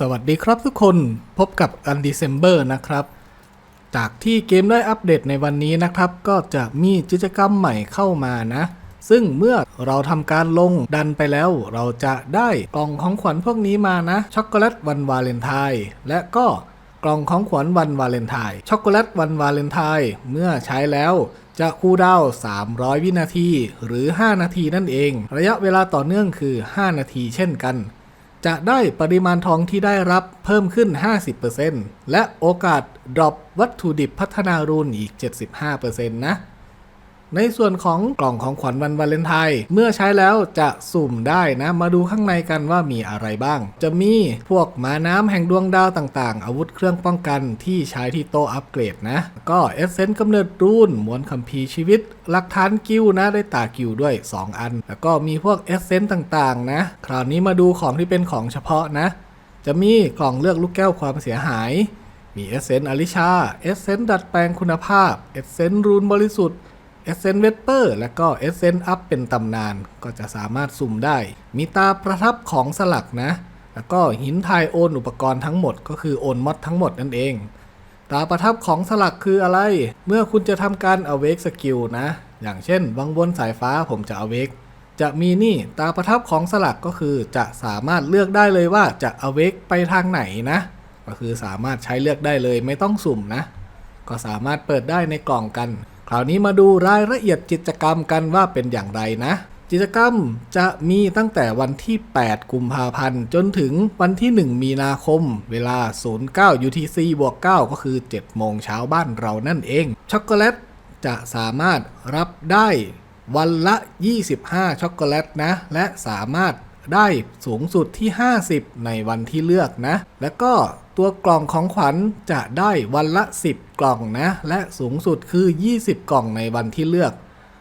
สวัสดีครับทุกคนพบกับอัน d ีเซมเบอร์นะครับ จากที่เกมได้อัปเดตในวันนี้นะครับ ก็จะมีกิจกรรมใหม่เข้ามานะ ซึ่งเมื่อเราทำการลงดันไปแล้ว เราจะได้กล่องของขวัญพวกนี้มานะ ช็อกโกแลตวันวาเลนไทน์และก็กล่องของขวัญวันวาเลนไทน์ช็อกโกแลตวันวาเลนไทน์เมื่อใช้แล้วจะคูดาว300 วินาทีหรือ 5 นาทีนั่นเอง ระยะเวลาต่อเนื่องคือ 5 นาทีเช่นกัน จะได้ปริมาณทองที่ได้รับเพิ่มขึ้น 50%และโอกาสดรอปวัตถุดิบพัฒนารูนอีก 75%นะ ในส่วนของกล่องของขวัญวันวาเลนไทน์เมื่อใช้แล้วจะสุ่มได้นะ มาดูข้างในกันว่ามีอะไรบ้าง จะมีพวกม้าน้ำแห่งดวงดาวต่างๆ อาวุธเครื่องป้องกันที่ใช้ที่โตอัปเกรดนะ ก็เอเซนต์กำเนิดรูนมวลคัมภีร์ชีวิตหลักฐานกิ้วนะได้ตากิ้วด้วย 2 อัน แล้วก็มีพวกเอเซนต์ต่างๆ นะ คราวนี้มาดูของที่เป็นของเฉพาะนะ จะมีกล่องเลือกลูกแก้วความเสียหายมีเอเซนต์อลิชาเอเซนต์ดัดแปลงคุณภาพเอเซนต์รูนบริสุทธิ์ เอเซนเวสเปอร์และก็เอเซนอัพเป็นตำนานก็จะสามารถสุ่มได้ มีตาประทับของสลักนะ แล้วก็หินทายโอนอุปกรณ์ทั้งหมดก็คือโอนมอดทั้งหมดนั่นเอง ตาประทับของสลักคืออะไร เมื่อคุณจะทำการ awake skill นะ อย่างเช่นวังบนสายฟ้าผมจะ awake จะมีนี่ตาประทับของสลักก็คือจะสามารถเลือกได้เลยว่าจะ awake ไปทางไหนนะ ก็คือสามารถใช้เลือกได้เลยไม่ต้องสุ่มนะ ก็สามารถเปิดได้ในกล่องกัน คราวนี้มาดูรายละเอียดกิจกรรมกันว่าเป็นอย่างไรนะ กิจกรรมจะมีตั้งแต่วันที่ 8 กุมภาพันธ์ จนถึงวันที่ 1 มีนาคม เวลา 09 UTC บวก 9 ก็คือ 7 โมงเช้าบ้านเรานั่นเอง ช็อกโกแลตจะสามารถรับได้วันละ 25 ช็อกโกแลตนะ และสามารถได้สูงสุดที่ 50 ในวันที่เลือกนะ แล้วก็ ตัวกล่องของขวัญจะได้วันละ 10 กล่องนะ และสูงสุดคือ 20 กล่องในวันที่เลือก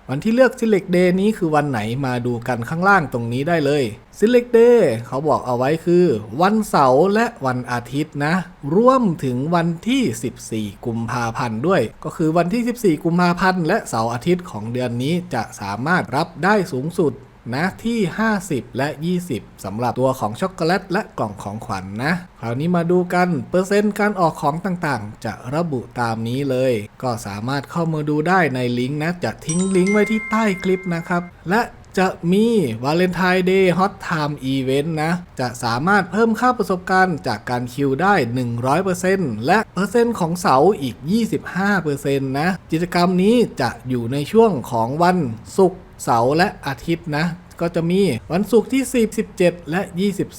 วันที่เลือก Select Day นี้คือวันไหนมาดูกันข้างล่างตรงนี้ได้เลย Select Day เขาบอกเอาไว้คือ วันเสาร์และวันอาทิตย์นะ ร่วมถึงวันที่ 14 กุมภาพันธ์ด้วย ก็คือวันที่ 14 กุมภาพันธ์และเสาร์อาทิตย์ของเดือนนี้จะสามารถรับได้สูงสุด นะที่ 50 และ 20สำหรับตัวของช็อกโกแลตและกล่องของขวัญนนะ คราวนี้มาดูกันเปอร์เซ็นต์การออกของต่างๆ จะระบุตามนี้เลย ก็สามารถเข้ามาดูได้ในลิงก์นะ จะทิ้งลิงก์ไว้ที่ใต้คลิปนะครับ และจะมีวาเลนไทน์เดย์ฮอตไทม์อีเวนต์นะ จะสามารถเพิ่มค่าประสบการณ์จากการคิวได้ 100%และเปอร์เซ็นต์ของเสาอีก 25%นะ กิจกรรมนี้จะอยู่ในช่วงของวันศุกร์ เสาร์และอาทิตย์นะ ก็จะมีวันศุกร์ที่ 10 17 และ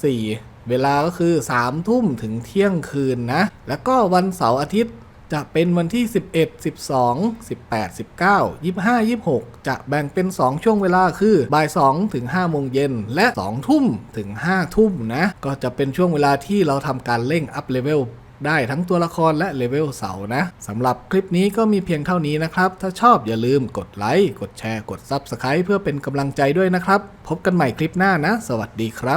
24 เวลาก็คือ 3 ทุ่มถึงเที่ยงคืนนะ แล้วก็วันเสาร์อาทิตย์จะเป็นวันที่ 11 12 18 19 25 26 จะแบ่งเป็น 2 ช่วงเวลาคือบ่าย2ถึง5โมงเย็นและ 2 ทุ่มถึง 5 ทุ่มนะ ก็จะเป็นช่วงเวลาที่เราทำการเร่งอัพเลเวล ได้ทั้งตัวละครและเลเวลเสานะสำหรับคลิปนี้ก็มีเพียงเท่านี้นะครับ ถ้าชอบอย่าลืมกดไลค์ กดแชร์ กด Subscribe เพื่อเป็นกำลังใจด้วยนะครับ พบกันใหม่คลิปหน้านะ สวัสดีครับ